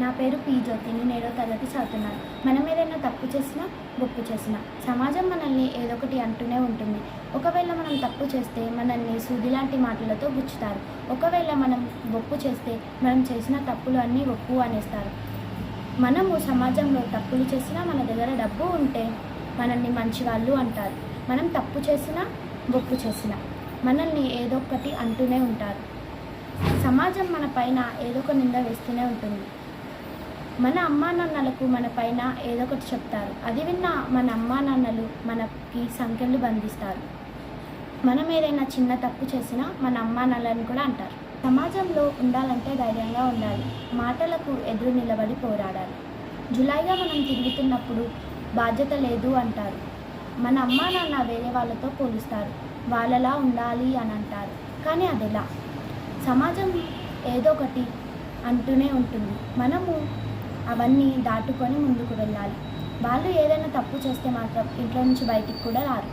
నా పేరు పి జ్యోతి నేను ఏడో తరగతి చదువుతున్నాను. మనం ఏదైనా తప్పు చేసినా గొప్ప చేసినా సమాజం మనల్ని ఏదో ఒకటి అంటూనే ఉంటుంది. ఒకవేళ మనం తప్పు చేస్తే మనల్ని సూది లాంటి మాటలతో గుచ్చుతారు. ఒకవేళ మనం గొప్పు చేస్తే మనం చేసిన తప్పులు అన్నీ ఒప్పు అనేస్తారు. మనము సమాజంలో తప్పులు చేసినా మన దగ్గర డబ్బు ఉంటే మనల్ని మంచివాళ్ళు అంటారు. మనం తప్పు చేసినా గొప్పు చేసినా మనల్ని ఏదో ఒకటి అంటూనే ఉంటారు. సమాజం మన పైన ఏదో ఒక నింద వేస్తూనే ఉంటుంది. మన అమ్మా నాన్నలకు మన పైన ఏదో ఒకటి చెప్తారు. అది విన్న మన అమ్మా నాన్నలు మనకి సంఖ్యలు బంధిస్తారు. మనం ఏదైనా చిన్న తప్పు చేసినా మన అమ్మా నాన్నలను కూడా అంటారు. సమాజంలో ఉండాలంటే ధైర్యంగా ఉండాలి. మాటలకు ఎదురు నిలబడి పోరాడాలి. జులైగా మనం తిరుగుతున్నప్పుడు బాధ్యత లేదు అంటారు. మన అమ్మా నాన్న వేరే వాళ్ళతో పోలుస్తారు. వాళ్ళలా ఉండాలి అని అంటారు. కానీ అది ఎలా సమాజం ఏదో ఒకటి అంటూనే ఉంటుంది. మనము అవన్నీ దాటుకొని ముందుకు వెళ్ళాలి. వాళ్ళు ఏదైనా తప్పు చేస్తే మాత్రం ఇంట్లో నుంచి బయటికి కూడా రారు.